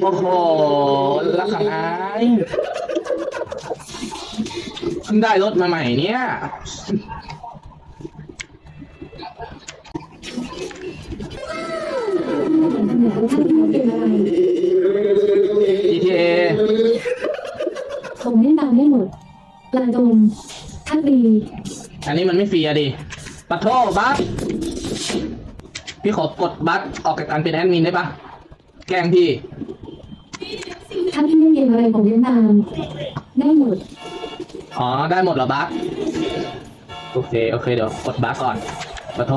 โอ้โหละขังอายเพิ่งได้รถมาใหม่เนี่ย GTA ผมเล่นตามได้หมดปลาดมทักดี อันนี้มันไม่ฟรีอะดิปะโทบัส พี่ขอกดบัสออกจากการเป็นแอดมินได้ปะแกล้งพี่ ถ้าพี่เล่นเกมอะไรผมเล่นตามได้หมดอ๋อ ได้หมดเหรอบัสโอเค โอเคเดี๋ยวกดบัสก่อนปะโท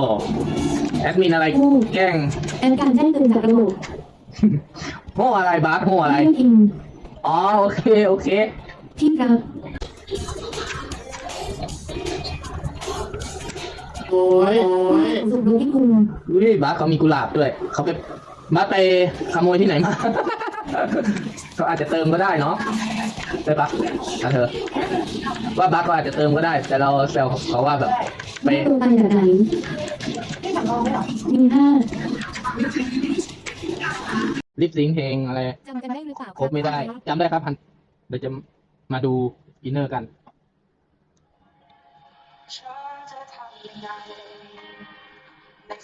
แอดมินอะไรแกล้งแอนการแจ้งเตือนจากระบบโหอะไรบัสโหอะไรเล่นอินอ๋อ โอเค โอเคพี่ครับโอ้ยโอ้ย สุดรู้ที่คุณดูดิบัสเขามีกุหลาบด้วย เขาไปบัสไปขโมยที่ไหนมา เขาอาจจะเติมก็ได้เนาะใช่ปะนะเธอ ว่าบัสก็อาจจะเติมก็ได้ แต่เราแซวเขาว่าแบบไปไม่ตัวไปแบบไหนมีห้าลิปซิงค์เพลงอะไร จำกันได้หรือเปล่าครบไม่ได้จำได้ครับพันเดี๋ยวจะมาดูอินเนอร์กันฉั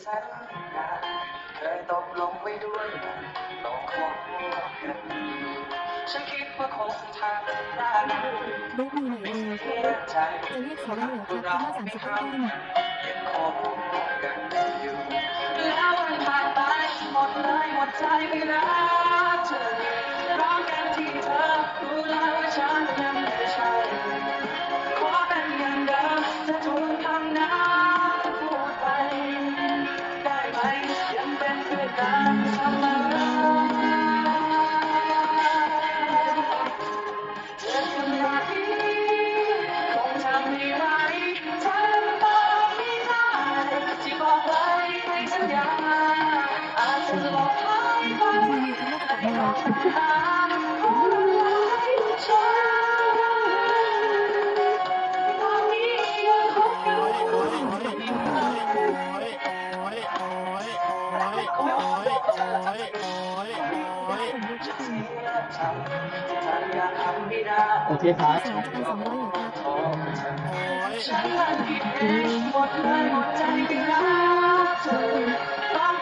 สัญญาเคยตกลงไว้ด้วยกันลองคบกันฉันคิดว่าคงทำได้รูปมือหน่อยเร็วเสียจะเรียกขอได้เหรอครับเพราะว่าสามสิบต้นยังคบกันอยู่แล้วมันผ่านไปหมดเลยหมดใจไปแล้วเธอ โอเคครับฉันสองร้อยเหรอครับโทษเธอฉันมันผิดเองหมดเลยใจไปแล้วเธอรักเธอ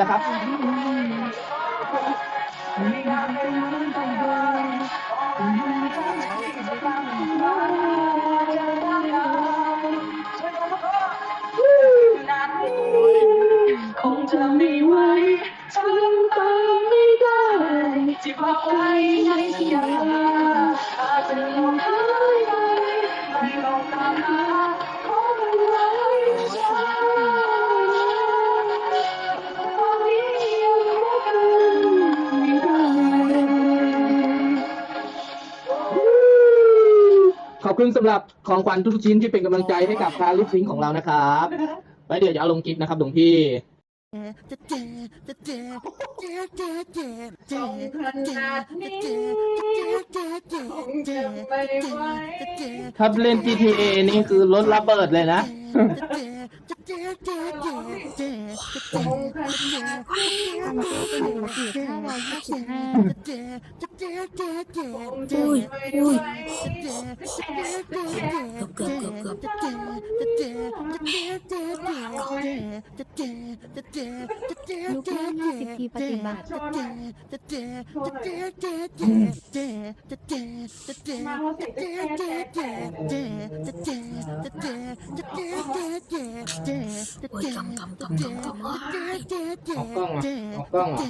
ล้วก็นานนี้คงจะไม่ว่า อบคุณสำหรับของขวัญทุกชิ้นที่เป็นกำลังใจให้กับการลิฟซิงของเรานะครับไว้เดี๋ยวจะเอาลงคลิปนะครับหลวงพี่ถ้าเล่น GTA นี่คือรถระเบิดเลยนะอุ้ยอุ้ยเกือบเกือบเกือบเกือบลุก นั่งห้าสิบทีปฏิบัติเโอ้ยกำกำกำกำกำว้ายอกล้องอะออกล้องอะ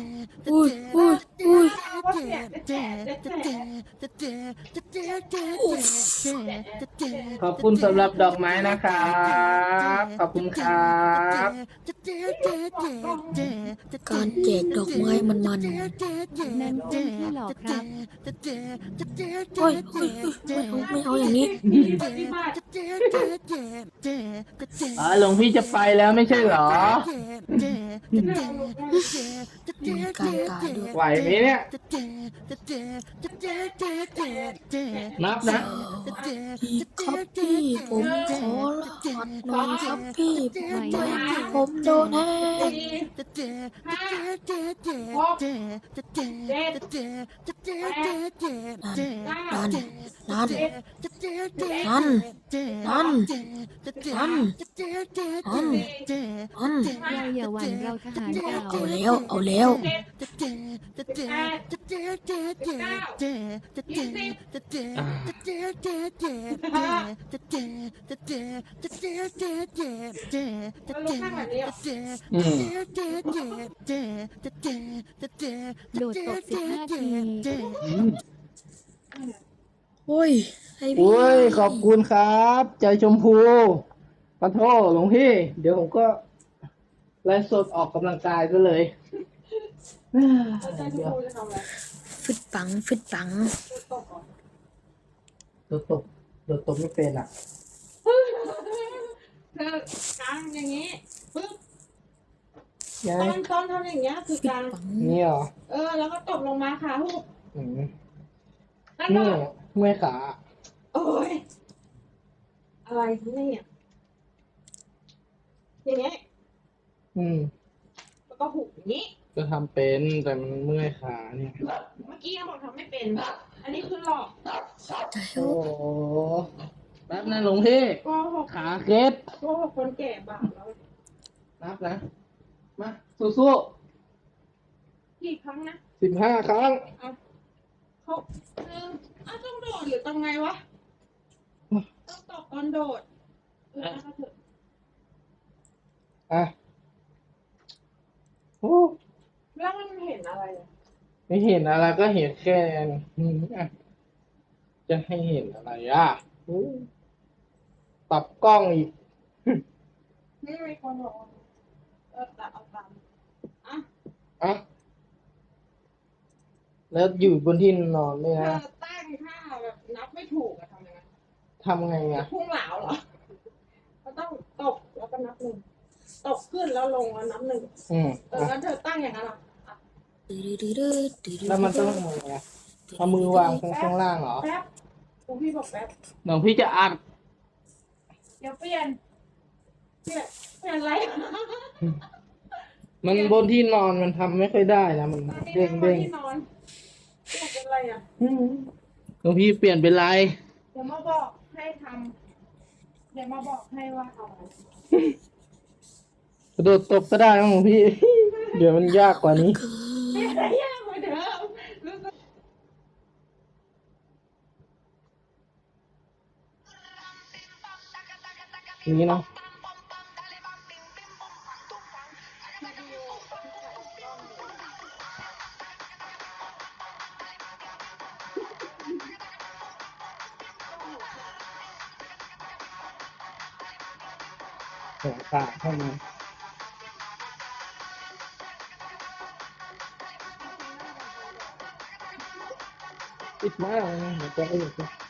อุ้ยอุ้ย อุ้ยว่าเสียเด็ดเด็ดเด็ดขอบคุณสำหรับดอกไม้นะครับ ขอบคุณครับการแจกดอกไม้มันมันนั่นคุณที่หลอกครับโอ้ยโอ้ยโอ้ยไม่เอาไม่เอาอย่างนี้ที่บ้านอ๋อหลวงพี่จะไปแล้วไม่ใช่เหรอมีการตายด้วยไหวไหมเนี่ย นับนะ พี่ครับพี่ผมขอรหัสหน่อยครับพี่ผมโดนผมโดนแฮกห้าหกเจ็ดนั่ นั่นนั่นนั่นนั่นนั่นนั่นนั่นเราอย่าหวั่นเราทหารเก่าเอาแล้วเอาแล้วอืมโดดตกสิบห้าทีโอ้ย ไอพี่โอ้ยขอบคุณครับ ใจชมพูขอโทษหลวงพี่ เดี๋ยวผมก็ไลฟ์สดออกกำลังกายก็เลยเดี๋ยวฟิตปังฟิตปังโดดตบโดดตบไม่เป็นอะเธอกางอย่างนี้ปึ๊บยัตงอนตอนทำอย่างเงี้ยคือกางปังนี่เหรอเออ แล้วก็ตบลงมาขาหุบอืมแล้วเมื่ก็อยเมื่อยขา โอ้ยอะไรเนี่ยอย่างเงี้ยอืม แล้วก็หุบอย่างนี้ก็ทำเป็นแต่มันเมื่อยขาเนี่ย เมื่อกี้บอกทำไม่เป็น อันนี้คือหลอกโอ้โหแป๊บนะหลวงพี่ โกหกขาเก็ตโกหกคนแก่บาปแล้วนับนะ มา สู้กี่ครั้งนะๆสิบห้าครั้งเขาเอออ้าวต้องโดดหรือต้องไงวะ ต้องตอบตอนโดดเออนะคะเถอะอะโอ้แล้วมันเห็นอะไรอะไม่เห็นอะไรก็เห็นแค่นี้อืมอะจะให้เห็นอะไรอะโอ้ปรับกล้องอีก นี่มีคนบอกว่าเออตัดเอาตามอะอะ แล้วอยู่บนที่นอนด้วยเธนะ อตั้งท่าแบบนับไม่ถูกอะ ทำยังไงทำไงอะพุ่งเหลาเหรอ ก็ต้องตบแล้วก็นับหนึ่งตบขึ้นแล้วลงแล้วนับหนึ่งอืมเอออะแล้วเธอตั้งอย่างนั้นเหรออะแล้วมันต้องทำไงอะเอามือวางข้างข้างล่างเหรอแป๊บครูพี่บอกแป๊บ หลวงพี่จะอัดเดี๋ยวเปลี่ยน เปลี่ยนเปลี่ยนอะไร มันบนที่นอนมันทำไม่ค่อยได้นะมันตอนนี้เด้งนั่งบเด้นงที่นอนเปลี่ยนเป็นอะไรอะหลวงพี่เปลี่ยนเป็นไร เดี๋ยวมาบอกให้ ทำเดี๋ยวมาบอกให้ว่าทำอะไรกระโดดตบก็ได้นะหลวงพี่ เดี๋ยวมันยากกว่านี้ ไม่ได้ยากหมือนเดิมรู้สึกนี้เนาะ ต่างๆเข้ามาอีกมาเล้วนะเดี๋ยวจะไป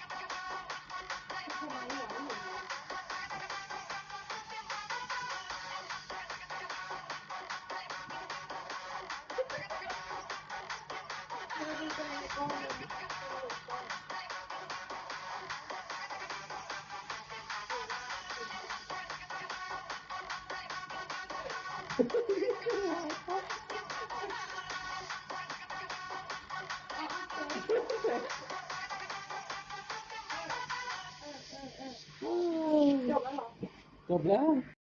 gobelins